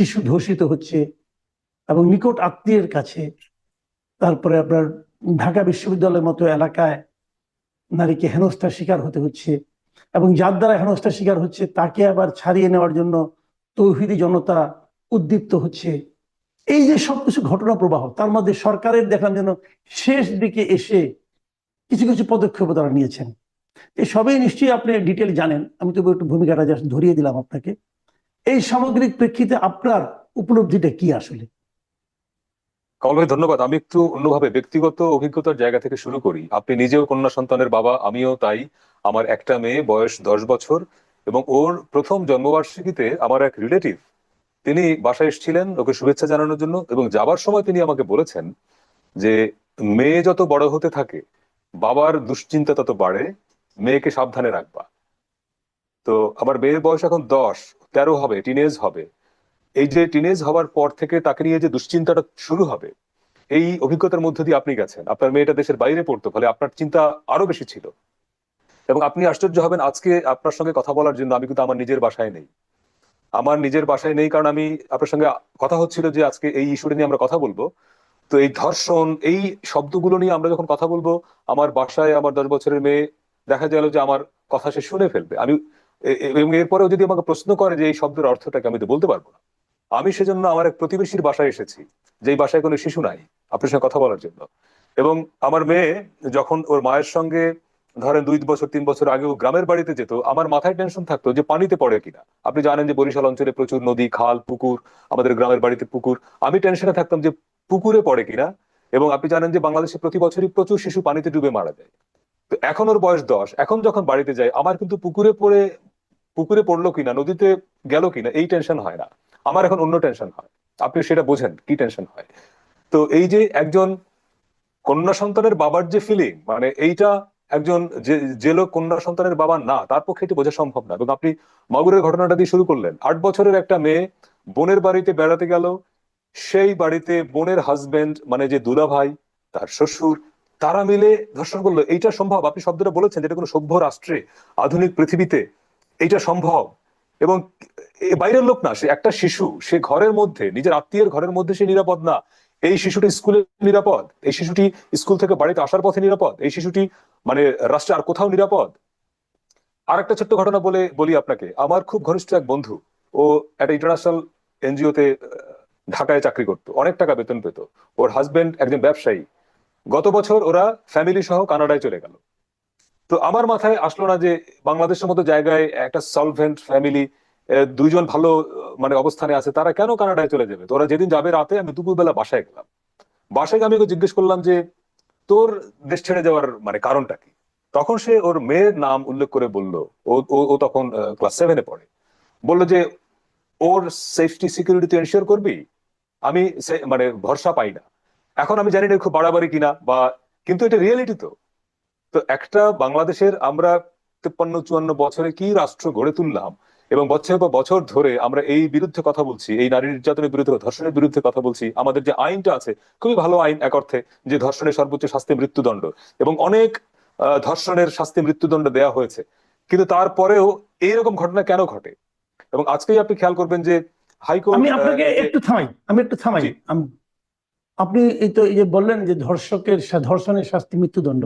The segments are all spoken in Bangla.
শিশু ধর্ষিত হচ্ছে এবং নিকট আত্মীয়ের কাছে তারপরে আপনার ঢাকা বিশ্ববিদ্যালয়ের মতো এলাকায় নারীকে হেনস্থার শিকার হতে হচ্ছে এবং যার দ্বারা হেনস্থার শিকার হচ্ছে তাকে আবার ছাড়িয়ে নেওয়ার জন্য তৌহিদি জনতা উদ্দীপ্ত হচ্ছে। এই যে সবকিছু ঘটনা প্রবাহ, তার মধ্যে সরকারের দেখলাম যেন শেষ দিকে এসে কিছু কিছু পদক্ষেপ তারা নিয়েছেন। এই সবই নিশ্চয়ই আপনি ডিটেল জানেন। আমি তবু একটু ভূমিকাটা জাস্ট ধরিয়ে দিলাম আপনাকে। এই সামগ্রিক প্রেক্ষিতে আপনার উপলব্ধিটা কি আসলে? কমল ধন্যবাদ। আমি একটু অন্যভাবে ব্যক্তিগত অভিজ্ঞতার জায়গা থেকে শুরু করি। আপনি নিজেও কন্যা সন্তানের বাবা, আমিও তাই। আমার একটা মেয়ে, বয়স দশ বছর, এবং ওর প্রথম জন্মবার্ষিকীতে আমার এক রিলেটিভ, তিনি বাসায় এসেছিলেন ওকে শুভেচ্ছা জানানোর জন্য, এবং যাবার সময় তিনি আমাকে বলেছেন যে, মেয়ে যত বড় হতে থাকে, বাবার দুশ্চিন্তা তত বাড়ে, মেয়েকে সাবধানে রাখবা। তো আমার মেয়ের বয়স এখন দশ তেরো হবে টিনেজ হবে। এই যে টিনেজ হওয়ার পর থেকে তাকে নিয়ে যে দুশ্চিন্তাটা শুরু হবে, এই অভিজ্ঞতার মধ্যে দিয়ে আপনি গেছেন। আপনার মেয়েটা দেশের বাইরে পড়তো, ফলে আপনার চিন্তা আরও বেশি ছিল। এবং আপনি আশ্চর্য হবেন, আজকে আপনার সঙ্গে কথা বলার জন্য আমি কিন্তু আমার নিজের বাসায় নেই। আমার নিজের বাসায় নেই কারণ আমি আপনার সঙ্গে কথা হচ্ছিল যে আজকে এই ইস্যুটা নিয়ে আমরা কথা বলব। তো এই ধর্ষণ, এই শব্দগুলো নিয়ে আমরা যখন কথা বলব, আমার বাসায় আমার দশ বছরের মেয়ে দেখা গেল যে আমার কথা সে শুনে ফেলবে। আমি এরপরেও যদি আমাকে প্রশ্ন করে যে এই শব্দের অর্থটাকে আমি তো বলতে পারব না। আমি সেজন্য আমার এক প্রতিবেশীর বাসায় এসেছি, যেই বাসায় কোনো শিশু নাই, আপনার সঙ্গে কথা বলার জন্য। এবং আমার মেয়ে যখন ওর মায়ের সঙ্গে ধরেন দুই বছর, তিন বছর আগেও গ্রামের বাড়িতে যেত, আমার মাথায় টেনশন থাকতো যে পানিতে পড়ে কিনা। আপনি জানেন যে বরিশাল অঞ্চলে প্রচুর নদী, খাল, পুকুর, আমাদের গ্রামের বাড়িতে পুকুর। আমি টেনশনে থাকতাম যে পুকুরে পড়ে কিনা। এবং আপনি জানেন যে বাংলাদেশে প্রতি বছরই প্রচুর শিশু পানিতে ডুবে মারা যায়। তো এখন ওর বয়স দশ। এখন যখন বাড়িতে যায়, আমার কিন্তু পুকুরে পড়ে পুকুরে পড়ল কিনা, নদীতে গেল কিনা, এই টেনশন হয় না। আমার এখন অন্য টেনশন হয়। আপনি সেটা বোঝেন, কি টেনশন হয়? তো এই যে একজন কন্যা সন্তানের বাবার যে ফিলিং মানে এইটা একজন যে যে লোক কন্যা সন্তানের বাবা না, তার পক্ষে এটি বোঝা সম্ভব না। এবং আপনি মাগুরের ঘটনাটা দিয়ে শুরু করলেন। আট বছরের একটা মেয়ে বোনের বাড়িতে বেড়াতে গেল। সেই বাড়িতে বোনের হাজবেন্ড মানে যে দুলা ভাই তার শ্বশুর, তারা মিলে ধর্ষণ করল। এইটা সম্ভব? আপনি শব্দটা বলেছেন যেটা কোনো সভ্য রাষ্ট্রে, আধুনিক পৃথিবীতে এইটা সম্ভব। এবং বাইরের লোক না, সে একটা শিশু, সে ঘরের মধ্যে, নিজের আত্মীয়ের ঘরের মধ্যে সে নিরাপদ না। এই শিশুটি স্কুলে নিরাপদ, এই শিশুটি স্কুল থেকে বাড়িতে আসার পথে নিরাপদ, এই শিশুটি মানে রাষ্ট্রে আর কোথাও নিরাপদ। আর একটা ছোট্ট ঘটনা বলে বলি আপনাকে। আমার খুব ঘনিষ্ঠ এক বন্ধু, ও একটা ইন্টারন্যাশনাল এনজিওতে ঢাকায় চাকরি করতো, অনেক টাকা বেতন পেত। ওর হাজবেন্ড একজন ব্যবসায়ী। গত বছর ওরা ফ্যামিলি সহ কানাডায় চলে গেল। তো আমার মাথায় আসলো না যে বাংলাদেশের মতো জায়গায় একটা সলভেন্ট ফ্যামিলি দুইজন ভালো মানে অবস্থানে আছে, তারা কেন কানাডায় চলে যাবে? তো ওরা যেদিন যাবে রাতে, আমি দুপুরবেলা বাসায় গেলাম। বাসায় আমি ওকে জিজ্ঞেস করলাম যে, তোর দেশ ছেড়ে যাওয়ার মানে কারণটা কি? তখন সে ওর মেয়ের নাম উল্লেখ করে বলল, ও তখন ক্লাস সেভেনে পড়ে। বলল যে, ওর সেফটি সিকিউরিটি তুই এনশিওর করবি? আমি মানে ভরসা পাই না। এখন আমি জানি না খুব বাড়াবাড়ি কিনা বা, কিন্তু এটা রিয়েলিটি তো। তো একটা বাংলাদেশের আমরা তেপ্পান্ন চুয়ান্ন বছরে কি রাষ্ট্র গড়ে তুললাম? এবং বছর পর বছর ধরে আমরা এই বিরুদ্ধে কথা বলছি এই নারী নির্যাতনের বিরুদ্ধে ধর্ষণের বিরুদ্ধে কথা বলছি আমাদের যে আইনটা আছে খুবই ভালো আইন এক অর্থে যে ধর্ষণের সর্বোচ্চ শাস্তি মৃত্যুদণ্ড এবং অনেক ধর্ষণের শাস্তি মৃত্যুদণ্ড দেওয়া হয়েছে। কিন্তু তারপরেও এইরকম ঘটনা কেন ঘটে? এবং আজকেই আপনি খেয়াল করবেন যে হাইকোর্ট আমি আপনাকে একটু থামাই আমি একটু থামাই। আপনি এই তো এই যে বললেন যে ধর্ষকের ধর্ষণের শাস্তি মৃত্যুদণ্ড।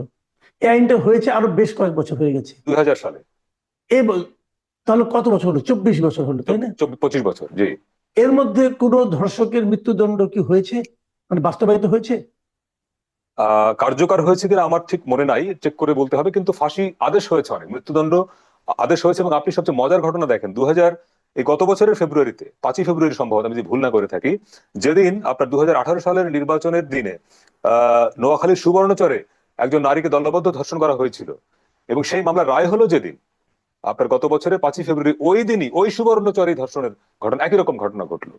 এই আইনটা হয়েছে আরও বেশ কয়েক বছর হয়ে গেছে। দুই হাজার সালে এই তাহলে কত বছর হলো? চব্বিশ বছর হলো তাই না? পঁচিশ বছর জি। এর মধ্যে কোনো ধর্ষকের মৃত্যুদণ্ড কি হয়েছে? মানে বাস্তবায়িত হয়েছে? কার্যকর হয়েছে কিনা আমার ঠিক মনে নাই চেক করে বলতে হবে কিন্তু ফাঁসি আদেশ হয়েছে অনেক মৃত্যুদণ্ড আদেশ হয়েছে এবং আপনি সবচেয়ে মজার ঘটনা দেখেন দুই হাজার এই গত বছরের ফেব্রুয়ারিতে পাঁচই ফেব্রুয়ারি সম্ভবত আমি যদি ভুল না করে থাকি যেদিন আপনার দুই হাজার আঠারো সালের নির্বাচনের দিনে আহ নোয়াখালীর সুবর্ণচরে একজন নারীকে দণ্ডবদ্ধ ধর্ষণ করা হয়েছিল। এবং সেই মামলার রায় হলো যেদিন, আপনার গত বছরের পাঁচই ফেব্রুয়ারি ওই দিনই ওই সুবর্ণচরে ধর্ষণের ঘটনা, একই রকম ঘটনা ঘটলো।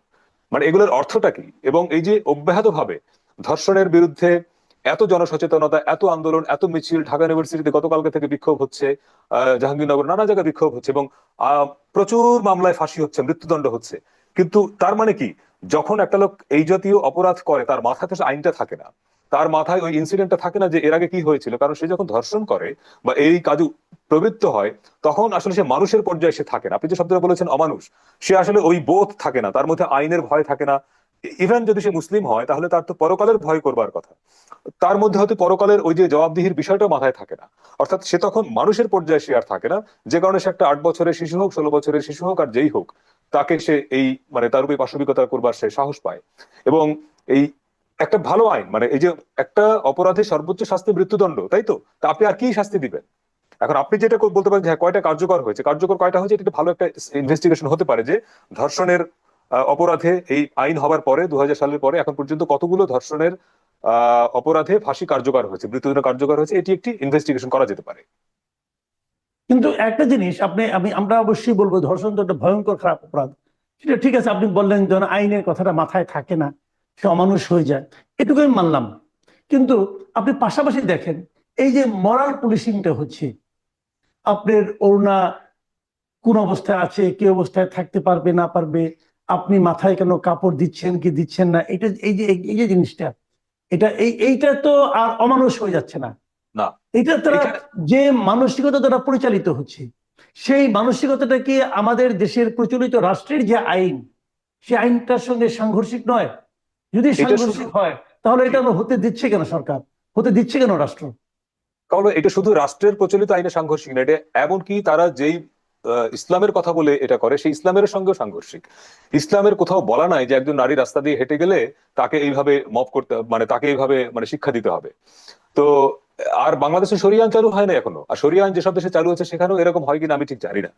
মানে এগুলোর অর্থটা কি? এবং এই যে অব্যাহত ভাবে ধর্ষণের বিরুদ্ধে এত জনসচেতনতা, এত আন্দোলন, এত মিছিল, ঢাকা ইউনিভার্সিটিতে গতকালকে থেকে বিক্ষোভ হচ্ছে জাহাঙ্গীরনগর নানা জায়গায় বিক্ষোভ হচ্ছে এবং প্রচুর মামলায় ফাঁসি হচ্ছে, মৃত্যুদণ্ড হচ্ছে। কিন্তু তার মানে কি? যখন একটা লোক এই জাতীয় অপরাধ করে, তার মাথাতে আইনটা থাকে না তার মাথায় ওই ইনসিডেন্টটা থাকে না যে এর আগে কি হয়েছিল? কারণ সে যখন ধর্ষণ করে বা এই কাজে প্রবৃত্ত হয়, তখন আসলে সে মানুষের পর্যায়ে সে থাকে না। আপনি যে শব্দটা বলেছেন, অমানুষ, সে আসলে ওই বোধ থাকে না, তার মধ্যে আইনের ভয় থাকে না। ইভেন যদি সে মুসলিম হয়, তাহলে তার তো পরকালের ভয় করবার কথা। তার মধ্যে হয়তো পরকালের ওই যে জবাবদিহির বিষয়টা মাথায় থাকে না। অর্থাৎ সে তখন মানুষের পর্যায়ে সে আর থাকে না। যে কারণে সে একটা আট বছরের শিশু হোক, ষোলো বছরের শিশু হোক আর যেই হোক, তাকে সে এই মানে তার উপরে পাশবিকতা করবার সে সাহস পায়। এবং এই একটা ভালো আইন মানে এই যে একটা অপরাধের সর্বোচ্চ শাস্তি মৃত্যুদণ্ড তাই তো? তা আপনি আর কি শাস্তি দিবেন? এখন আপনি যেটা বলতে পারেন হ্যাঁ, কয়টা কার্যকর হয়েছে? কার্যকর কয়টা হয়েছে? এটা ভালো একটা ইনভেস্টিগেশন হতে পারে যে ধর্ষণের অপরাধে এই আইন হবার পরে দু হাজার সালের পরে এখন পর্যন্ত কতগুলো ধর্ষণের অপরাধে ফাঁসি কার্যকর হয়েছে মৃত্যুদণ্ড কার্যকর হয়েছে এটি একটি ইনভেস্টিগেশন করা যেতে পারে। কিন্তু একটা জিনিস আপনি আমি আমরা অবশ্যই বলব ধর্ষণ তো একটা ভয়ঙ্কর খারাপ অপরাধ। সেটা ঠিক আছে আপনি বললেন যেন আইনের কথাটা মাথায় থাকে না। সে অমানুষ হয়ে যায়। এটুকু আমি মানলাম। কিন্তু আপনি পাশাপাশি দেখেন এই যে মরাল পুলিশিংটা হচ্ছে আপনার অরুণা কোন অবস্থায় আছে কি অবস্থায় থাকতে পারবে না পারবে আপনি মাথায় কেন কাপড় দিচ্ছেন কি দিচ্ছেন না এটা এই যে এই যে জিনিসটা এটা এই এইটা তো আর অমানুষ হয়ে যাচ্ছে না। না। এটা তারা যে মানসিকতা দ্বারা পরিচালিত হচ্ছে সেই মানসিকতাটা কি আমাদের দেশের প্রচলিত রাষ্ট্রের যে আইন সেই আইনটার সঙ্গে সাংঘর্ষিক নয়? যদি সাংঘর্ষিক হয় তাহলে এটা হতে দিচ্ছে কেন সরকার? হতে দিচ্ছে কেন রাষ্ট্র? কারণ এটা শুধু রাষ্ট্রের প্রচলিত আইনে সাংঘর্ষিক না এটা এমনকি তারা যেই আহ, ইসলামের কথা বলে এটা করে সেই ইসলামের সঙ্গে সাংঘর্ষিক। ইসলামের কোথাও বলা নাই যে একজন নারী রাস্তা দিয়ে হেঁটে গেলে তাকে এইভাবে মফ করতে মানে তাকে এইভাবে মানে শিক্ষা দিতে হবে। তো, আর বাংলাদেশে সরিয়া আইন চালু হয় না এখনও। আর সরিয়া আইন যেসব দেশে চালু হচ্ছে সেখানেও এরকম হয় কিনা আমি ঠিক জানি না।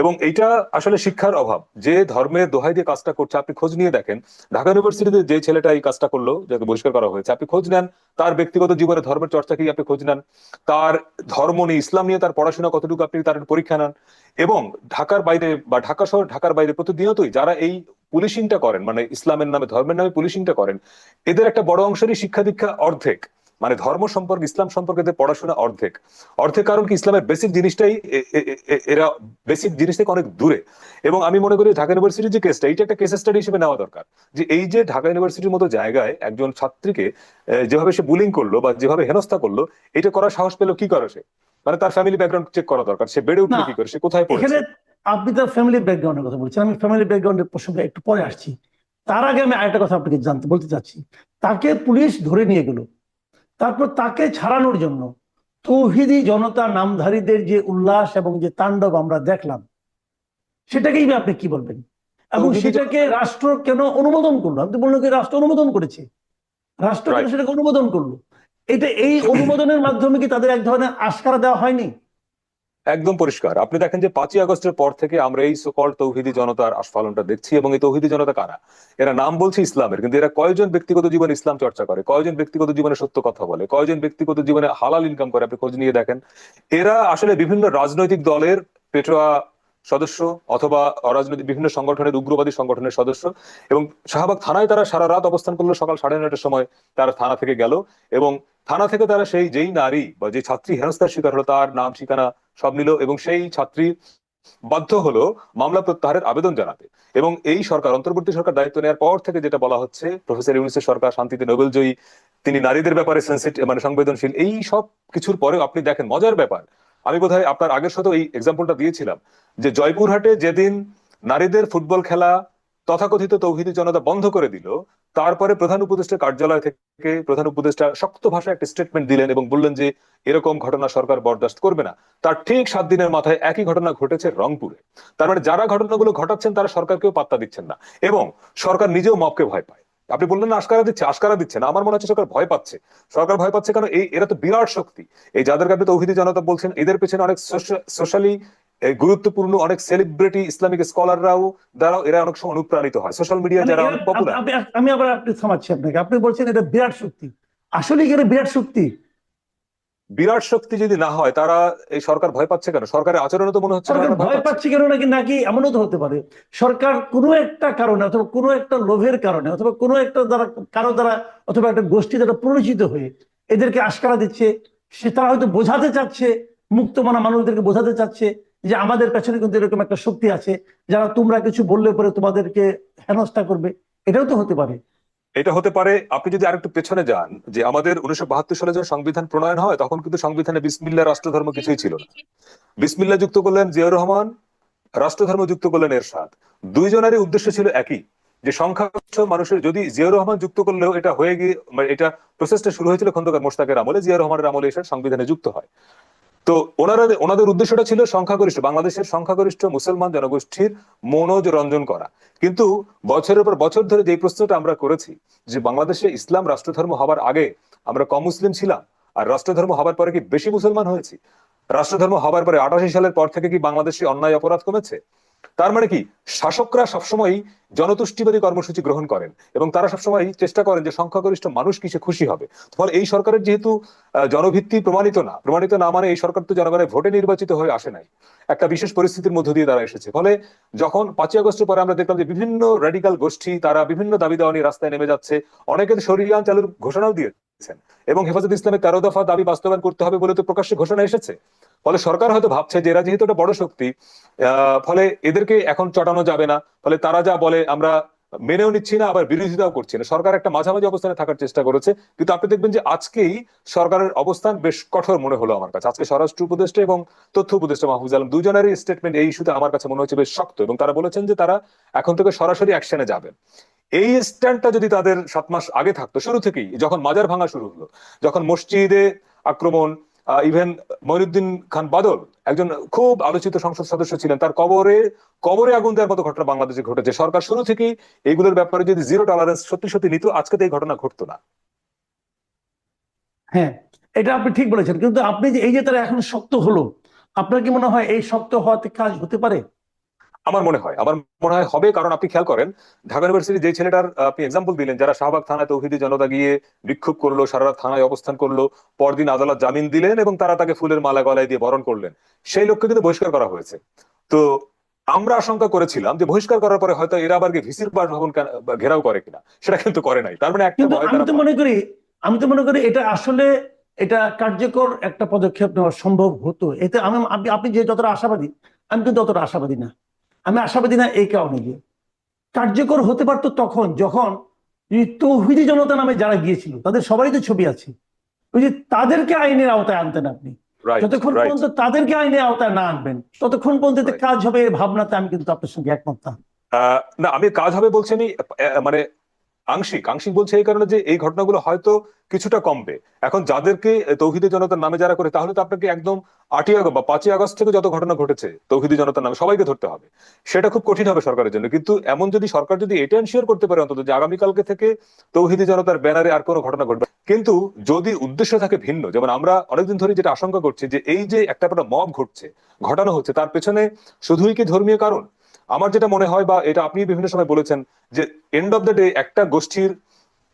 এবং এইটা আসলে শিক্ষার অভাব। যে ধর্মের দোহাই দিয়ে কাজটা করছে, আপনি খোঁজ নিয়ে দেখেন, ঢাকা ইউনিভার্সিটিতে যে ছেলেটা এই কাজটা করল, যাকে বহিষ্কার করা হয়েছে, আপনি খোঁজ নেন, তার ব্যক্তিগত জীবনে ধর্মের চর্চা কি আপনি খোঁজ নেন, তার ধর্ম নিয়ে, ইসলাম নিয়ে তার পড়াশোনা কতটুকু আপনি তার পরীক্ষা নেন, এবং ঢাকার বাইরে বা ঢাকা শহর, ঢাকার বাইরে প্রতিনিয়তই যারা এই পুলিশিংটা করেন মানে ইসলামের নামে, ধর্মের নামে পুলিশিংটা করেন, এদের একটা বড় অংশেরই শিক্ষা দীক্ষা অর্ধেক। মানে ধর্ম সম্পর্কে ইসলাম সম্পর্কে পড়াশোনা অর্ধেক। অর্ধেক কারণ কি? ইসলামের বেসিক জিনিসটাই এরা বেসিক জিনিস থেকে অনেক দূরে। এবং আমি মনে করি ঢাকা ইউনিভার্সিটির যে কেসটা এইটা একটা কেস স্টাডি হিসেবে নেওয়া দরকার। যে এই যে ঢাকা ইউনিভার্সিটির মতো জায়গায় একজন ছাত্রীকে যেভাবে সে বুলিং করল বা যেভাবে হেনস্থা করল এটা করার সাহস পেল কি করে সে? মানে তার ফ্যামিলি ব্যাকগ্রাউন্ড চেক করা দরকার। সে বেড়ে উঠল কি করে? সে কোথায় পড়েছে? আপনি তার ফ্যামিলি ব্যাকগ্রাউন্ডের কথা বলছেন। আমি ফ্যামিলি ব্যাকগ্রাউন্ডের প্রসঙ্গে একটু পরে আসছি। তার আগে আমি আরেকটা কথা আপনাকে জানতে বলতে চাচ্ছি। তাকে পুলিশ ধরে নিয়ে গেল। তারপর তাকে ছাড়ানোর জন্য তৌহিদি জনতা নামধারীদের যে উল্লাস এবং যে তাণ্ডব আমরা দেখলাম সেটাকেই আপনি কি বলবেন? এবং সেটাকে রাষ্ট্র কেন অনুমোদন করল? আপনি বললেন কি রাষ্ট্র অনুমোদন করেছে। রাষ্ট্র কেন সেটাকে অনুমোদন করল? এটা এই অনুমোদনের মাধ্যমে কি তাদের এক ধরনের আস্কারা দেওয়া হয়নি? একদম পরিষ্কার। আপনি দেখেন যে পাঁচই আগস্টের পর থেকে আমরা এই সকল তৌহিদি জনতার আস্ফালনটা দেখছি এবং এই তৌহিদি জনতা কারা? এরা নাম বলছে ইসলামের, কিন্তু এরা কয়জন ব্যক্তিগত জীবনে ইসলাম চর্চা করে, কয়জন ব্যক্তিগত জীবনে সত্য কথা বলে, কয়জন ব্যক্তিগত জীবনে হালাল ইনকাম করে, আপনি খোঁজ নিয়ে দেখেন। এরা আসলে বিভিন্ন রাজনৈতিক দলের পেটোয়া সদস্য অথবা অরাজনৈতিক বিভিন্ন সংগঠনের, উগ্রবাদী সংগঠনের সদস্য এবং শাহবাগ থানায় তারা সারা রাত অবস্থান করল সকাল সাড়ে নয়টার সময় তারা থানা থেকে গেল এবং থানা থেকে তারা সেই যেই নারী বা যে ছাত্রী হেনস্থার শিকার হলো তার নাম, ঠিকানা সব নিল এবং সেই ছাত্রী বাধ্য হলো মামলা প্রত্যাহারের আবেদন জানাতে। এবং এই সরকার, অন্তর্বর্তী সরকার দায়িত্ব নেওয়ার পর থেকে যেটা বলা হচ্ছে, প্রফেসর ইউনিসের সরকার, শান্তিতে নোবেল জয়ী তিনি নারীদের ব্যাপারে সেন্সিটিভ মানে সংবেদনশীল, এই সব কিছুর পরেও আপনি দেখেন, মজার ব্যাপার। আমি বোধহয় আপনার আগের সাথে এই এক্সাম্পলটা দিয়েছিলাম, যে জয়পুরহাটে যেদিন নারীদের ফুটবল খেলা তথাকথিত তৌহিদি জনতা বন্ধ করে দিল তারপরে প্রধান উপদেষ্টার কার্যালয় থেকে প্রধান উপদেষ্টা শক্ত ভাষায় একটা স্টেটমেন্ট দিলেন এবং বললেন যে, এরকম ঘটনা সরকার বরদাস্ত করবে না। তার ঠিক সাত দিনের মাথায় একই ঘটনা ঘটেছে রংপুরে। তার মানে যারা ঘটনাগুলো ঘটাচ্ছেন, তারা সরকারকেও পাত্তা দিচ্ছেন না। এবং সরকার নিজেও মপকে ভয় পায়। আপনি বললেন না আস্কারা দিচ্ছে আস্কারা দিচ্ছে না। আমার মনে হচ্ছে সরকার ভয় পাচ্ছে। সরকার ভয় পাচ্ছে কারণ এই, এরা তো বিরাট শক্তি। এই যাদেরকে আপনি তৌহিদি জনতা বলছেন, এদের পেছনে অনেক সোশ্যালি গুরুত্বপূর্ণ অনেক সেলিব্রিটি ইসলামিক স্কলাররাও দ্বারাও এরা অনেক সময় অনুপ্রাণিত হয়। সোশ্যাল মিডিয়া যারা অনেক পপুলার আমি আবার আপনি থামাচ্ছি আপনাকে। আপনি বলছেন এটা বিরাট শক্তি। আসলে কি এটা বিরাট শক্তি? বিরাট শক্তি যদি না হয় তারা এই সরকার ভয় পাচ্ছে কেন? সরকারের আচরণে তো মনে হচ্ছে ভয় পাচ্ছে। কেন নাকি? নাকি এমনও তো হতে পারে। সরকার কোনো একটা কারণে অথবা কোনো একটা লোভের কারণে অথবা কোনো একটা দ্বারা কারও দ্বারা অথবা একটা গোষ্ঠী দ্বারা পরিচিত হয়ে এদেরকে আশকারা দিচ্ছে সে তারা হয়তো বোঝাতে চাচ্ছে মুক্ত মানা মানুষদেরকে বোঝাতে চাচ্ছে যে আমাদের পেছনে কিন্তু এরকম একটা শক্তি আছে, যারা তোমরা কিছু বললে পরে তোমাদেরকে হেনস্থা করবে। এটাও তো হতে পারে। এটা হতে পারে, আপনি যদি আরেকটু পেছনে যান, যে আমাদের উনিশশো বাহাত্তর সালে যখন সংবিধান প্রণয়ন হয়, তখন কিন্তু সংবিধানে বিসমিল্লা রাষ্ট্রধর্ম কিছুই ছিল না। বিসমিল্লা যুক্ত করলেন জিয়াউর রহমান, রাষ্ট্রধর্ম যুক্ত করলেন এরশাদ। দুইজনেরই উদ্দেশ্য ছিল একই, যে সংখ্যাগরিষ্ঠ মানুষের, যদি জিয়াউর রহমান যুক্ত করলেও এটা হয়ে গিয়ে মানে এটা প্রসেসটা শুরু হয়েছিল খন্দকার মোশতাকের আমলে, জিয়াউর রহমানের আমলে এসে সংবিধানে যুক্ত হয়। তো ওনারা ওনাদের উদ্দেশ্যটা ছিল সংখ্যাগরিষ্ঠ, বাংলাদেশের সংখ্যাগরিষ্ঠ মুসলমান জনগোষ্ঠীর মনোজ রঞ্জন করা। কিন্তু বছরের পর বছর ধরে যে প্রশ্নটা আমরা করেছি, যে বাংলাদেশে ইসলাম রাষ্ট্রধর্ম হবার আগে আমরা কম মুসলিম ছিলাম, আর রাষ্ট্রধর্ম হবার পরে কি বেশি মুসলমান হয়েছি? রাষ্ট্রধর্ম হবার পরে আটাশি সালের পর থেকে কি বাংলাদেশে অন্যায় অপরাধ কমেছে? তার মানে কি? শাসকরা সবসময় জনতুষ্টিবাদী কর্মসূচি গ্রহণ করেন এবং তারা সবসময় চেষ্টা করেন যে সংখ্যাগরিষ্ঠ মানুষ কিসে খুশি হবে। ফলে এই সরকারের যেহেতু জনভিত্তি প্রমাণিত না প্রমাণিত না মানে এই সরকার তো জনগণের ভোটে নির্বাচিত হয়ে আসে নাই। একটা বিশেষ পরিস্থিতির মধ্য দিয়ে তারা এসেছে। ফলে যখন পাঁচই আগস্টের পরে আমরা দেখলাম যে বিভিন্ন র্যাডিক্যাল গোষ্ঠী, তারা বিভিন্ন দাবি দাওয়া নিয়ে রাস্তায় নেমে যাচ্ছে, অনেকে তো সরিয়ান চালুর ঘোষণাও দিয়েছেন। এবং হেফাজত ইসলামের তেরো দফা দাবি বাস্তবায়ন করতে হবে বলে তো প্রকাশ্যে ঘোষণা এসেছে। ফলে সরকার হয়তো ভাবছে যে এরা যেহেতু একটা বড় শক্তি ফলে এদেরকে এখন চটানো যাবে না। ফলে তারা যা বলে আমরা মেনেও নিচ্ছি না, আবার বিরোধিতাও করছি না। সরকার একটা মাঝামাঝি অবস্থানে থাকার চেষ্টা করেছে। কিন্তু আপনি দেখবেন যে আজকেই সরকারের অবস্থান বেশ কঠোর মনে হলো আমার কাছে। আজকে স্বরাষ্ট্র উপদেষ্টা এবং তথ্য উপদেষ্টা মাহফুজ আলম দুজনেরই স্টেটমেন্ট এই ইস্যুতে আমার কাছে মনে হচ্ছে বেশ শক্ত এবং তারা বলেছেন যে তারা এখন থেকে সরাসরি অ্যাকশনে যাবেন। এই স্ট্যান্ডটা যদি তাদের সাত মাস আগে থাকতো, শুরু থেকেই, যখন মাজার ভাঙা শুরু হলো, যখন মসজিদে আক্রমণ ইভেন মইনুদ্দিন খান বাদল একজন খুব আলোচিত সংসদ সদস্য ছিলেন, তার কবরে কবরে আগুন দেওয়ার মতো ঘটনা বাংলাদেশে ঘটেছে। সরকার শুরু থেকেই এইগুলোর ব্যাপারে যদি জিরো টলারেন্স সত্যি সত্যি নিত আজকে তো এই ঘটনা ঘটতো না। হ্যাঁ এটা আপনি ঠিক বলেছেন, কিন্তু আপনি যে, এই যে তারা এখন শক্ত হলো, আপনার কি মনে হয় এই শক্ত হওয়াতে কাজ হতে পারে? আমার মনে হয় আমার মনে হয় হবে কারণ আপনি খেয়াল করেন ঢাকা ইউনিভার্সিটি যে ছেলেটার আপনি এক্সাম্পল দিলেন যারা শাহবাগ থানায় তৌহিদি জনতা গিয়ে বিক্ষোভ করল সারা রাত থানায় অবস্থান করল পরদিন আদালত জামিন দিলেন এবং তারা তাকে ফুলের মালা গলায় দিয়ে বরণ করলেন। সেই লোককে কিন্তু বহিষ্কার করা হয়েছে। তো আমরা আশঙ্কা করেছিলাম যে বহিষ্কার করার পরে হয়তো এরা আবার ভিসির বাসভবন ঘেরাও করে কিনা সেটা কিন্তু করে নাই। তার মানে একটা আমি তো মনে করি আমি তো মনে করি এটা আসলে এটা কার্যকর একটা পদক্ষেপ নেওয়া সম্ভব হতো। এতে আমি আপনি আপনি যে যতটা আশাবাদী আমি কিন্তু ততটা আশাবাদী না। আমি আশাবাদী না এই কারণে গিয়ে। কার্যকর হতে পারতো তখন যখন তৌহিদি জনতা নামে যারা গিয়েছিল তাদের সবারই তো ছবি আছে। ওই যে তাদেরকে আইনের আওতায় আনতেন আপনি। যতক্ষণ পর্যন্ত তাদেরকে আইনের আওতায় না আনবেন ততক্ষণ পর্যন্ত কাজ হবে এই ভাবনাতে আমি কিন্তু আপনার সঙ্গে একমত না। না আমি কাজ হবে বলছি আমি মানে আংশিক আংশিক বলছে এই কারণে যে এই ঘটনাগুলো হয়তো কিছুটা কমবে। এখন যাদেরকে তৌহিদি জনতার নামে যারা করে, তাহলে তো আপনাকে একদম আটই আগস্ট বা পাঁচই আগস্ট থেকে যত ঘটনা ঘটেছে, তৌহিদি জনতার নামে সবাইকে ধরতে হবে। সেটা খুব কঠিন হবে সরকারের জন্য। কিন্তু এমন যদি সরকার যদি এটা এনশিওর করতে পারে অন্তত যে আগামীকালকে থেকে তৌহিদি জনতার ব্যানারে আর কোনো ঘটনা ঘটবে। কিন্তু যদি উদ্দেশ্য থাকে ভিন্ন, যেমন আমরা অনেকদিন ধরে যেটা আশঙ্কা করছি যে এই যে একটা মব ঘটছে, ঘটানো হচ্ছে, তার পেছনে শুধুই কি ধর্মীয় কারণ? আমার যেটা মনে হয় বা এটা আপনি বিভিন্ন সময় বলেছেন যে এন্ড অফ দ্য ডে একটা গোষ্ঠীর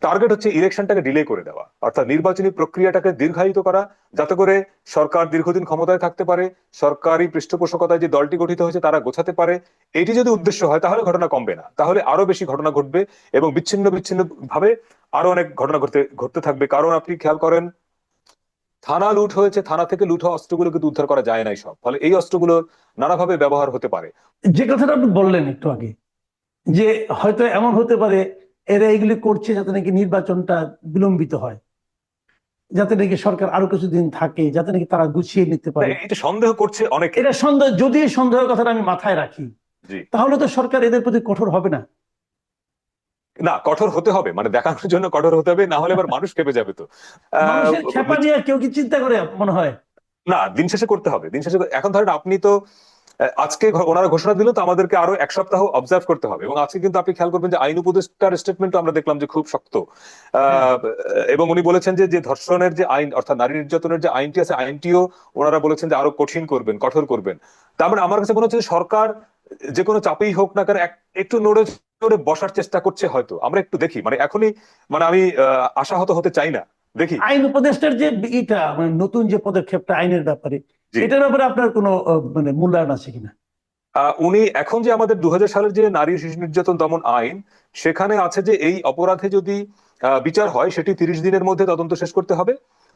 টার্গেট হচ্ছে ইলেকশনটাকে ডিলে করে দেওয়া। অর্থাৎ নির্বাচনী প্রক্রিয়াটাকে দীর্ঘায়িত করা, যাতে করে সরকার দীর্ঘদিন ক্ষমতায় থাকতে পারে, সরকারি পৃষ্ঠপোষকতায় যে দলটি গঠিত হয়েছে তারা গোছাতে পারে। এটি যদি উদ্দেশ্য হয় তাহলে ঘটনা কমবে না। তাহলে আরও বেশি ঘটনা ঘটবে এবং বিচ্ছিন্ন বিচ্ছিন্ন ভাবে আরও অনেক ঘটনা ঘটতে ঘটতে থাকবে। কারণ আপনি খেয়াল করেন থানা লুট হয়েছে থানা থেকে লুট হওয়া অস্ত্রগুলো কিন্তু উদ্ধার করা যায় নাই সব। ফলে এই অস্ত্রগুলো নানাভাবে ব্যবহার হতে পারে। যে কথাটা আপনি বললেন একটু আগে যে হয়তো এমন হতে পারে এরা এগুলি করছে যাতে নাকি নির্বাচনটা বিলম্বিত হয় যাতে নাকি সরকার আরও কিছুদিন থাকে যাতে নাকি তারা গুছিয়ে নিতে পারে। এটা সন্দেহ করছে অনেক। এটা সন্দেহ যদি সন্দেহের কথাটা আমি মাথায় রাখি তাহলে তো সরকার এদের প্রতি কঠোর হবে না। না কঠোর হতে হবে মানে দেখানোর জন্য কঠোর হতে হবে না হলে আবার মানুষ কেঁপে যাবে তো। খেপা নিয়ে কেউ কি চিন্তা করে মনে হয়? না দিন শেষে করতে হবে দিন শেষে এখন ধরেন আপনি তো আজকে ওনারা ঘোষণা দিল তো আমাদেরকে আরও এক সপ্তাহ অবজার্ভ করতে হবে এবং আজকে কিন্তু আপনি খেয়াল করবেন যে আইন উপদেষ্টার স্টেটমেন্ট আমরা দেখলাম যে খুব শক্ত। আহ, এবং উনি বলেছেন যে যে ধর্ষণের যে আইন অর্থাৎ নারী নির্যাতনের যে আইনটি আছে আইনটিও ওনারা বলেছেন যে আরও কঠিন করবেন কঠোর করবেন। তার মানে আমার কাছে মনে হচ্ছে সরকার যে কোনো চাপেই হোক না এক- একটু নড়ে চড়ে বসার চেষ্টা করছে হয়তো। আমরা একটু দেখি। মানে এখনই মানে আমি আশাহত হতে চাই না। দেখি। আইন উপদেষ্টার যে ইটা মানে নতুন যে পদক্ষেপটা আইনের ব্যাপারে। এটার ব্যাপারে আপনার কোনো মানে মূল্যায়ন আছে কিনা? আহ, উনি এখন যে আমাদের দু হাজার সালের যে নারী শিশু নির্যাতন দমন আইন সেখানে আছে যে এই অপরাধে যদি আহ, বিচার হয় সেটি তিরিশ দিনের মধ্যে তদন্ত শেষ করতে হবে।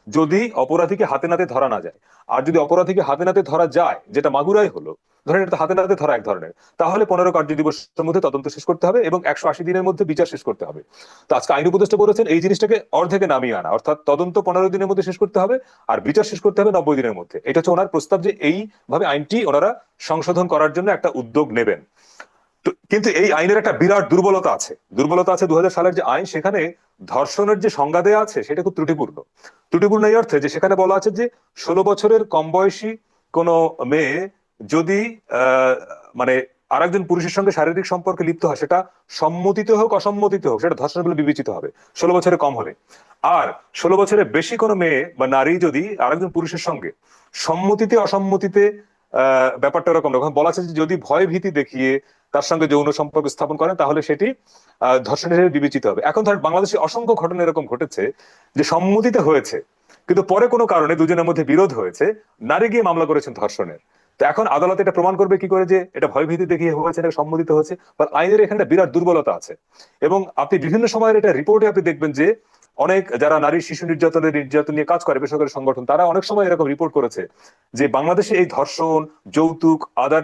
যদি অপরাধীকে হাতে নাতে ধরা না যায়, আর যদি অপরাধীকে হাতে নাতে ধরা যায়, যেটা মাগুরাই হলো, ধরেন এটা হাতে নাতে ধরা এক ধরনের, তাহলে পনেরো কার্য দিবসের মধ্যে তদন্ত শেষ করতে হবে এবং একশো আশি দিনের মধ্যে বিচার শেষ করতে হবে। তো আজকে আইন উপদেষ্টা বলেছেন এই জিনিসটাকে অর্ধেকে নামিয়ে আনা, অর্থাৎ তদন্ত পনেরো দিনের মধ্যে শেষ করতে হবে আর বিচার শেষ করতে হবে নব্বই দিনের মধ্যে। এটা হচ্ছে ওনার প্রস্তাব যে এইভাবে আইনটি ওনারা সংশোধন করার জন্য একটা উদ্যোগ নেবেন। কিন্তু এই আইনের একটা বিরাট দুর্বলতা আছে। দুর্বলতা আছে দু হাজার সালের যে আইন, সেখানে ধর্ষণের যে সংজ্ঞা দেওয়া আছে, সেটা খুব ত্রুটিপূর্ণ। ত্রুটিপূর্ণ এই অর্থে যে সেখানে বলা আছে যে, ষোলো বছরের কম বয়সী কোনো মেয়ে যদি মানে আরেকজন পুরুষের সঙ্গে শারীরিক সম্পর্কে লিপ্ত হয়, সেটা সম্মতিতে হোক, অসম্মতিতে হোক, সেটা ধর্ষণ বলে বিবেচিত হবে। ষোলো বছরে কম হলে। আর ষোলো বছরের বেশি কোনো মেয়ে বা নারী যদি আরেকজন পুরুষের সঙ্গে সম্মতিতে, অসম্মতিতে ব্যাপারটা এরকম। রকম বলা আছে যদি ভয় ভীতি দেখিয়ে তার সঙ্গে যৌন সম্পর্ক স্থাপন করেন, তাহলে সেটি ধর্ষণ হিসেবে বিবেচিত হবে। এখন ধর, বাংলাদেশে অসংখ্য ঘটনা এরকম ঘটেছে যে সম্মতিতে হয়েছে, কিন্তু পরে কোনো কারণে দুজনের মধ্যে বিরোধ হয়েছে, নারী গিয়ে মামলা করেছেন ধর্ষণের। তো এখন আদালত এটা প্রমাণ করবে কি করে যে এটা ভয়ভীতি দেখিয়ে হয়েছে, এটা সম্মতিত হয়েছে, বা আইনের এখানে বিরাট দুর্বলতা আছে। এবং আপনি বিভিন্ন সময়ের এটা রিপোর্টে আপনি দেখবেন যে অনেক যারা নারী শিশু নির্যাতনের নির্যাতন নিয়ে কাজ করে, বেসরকারি সংগঠন, তারা অনেক সময় এরকম রিপোর্ট করেছে যে বাংলাদেশে এই ধর্ষণ, যৌতুক আদার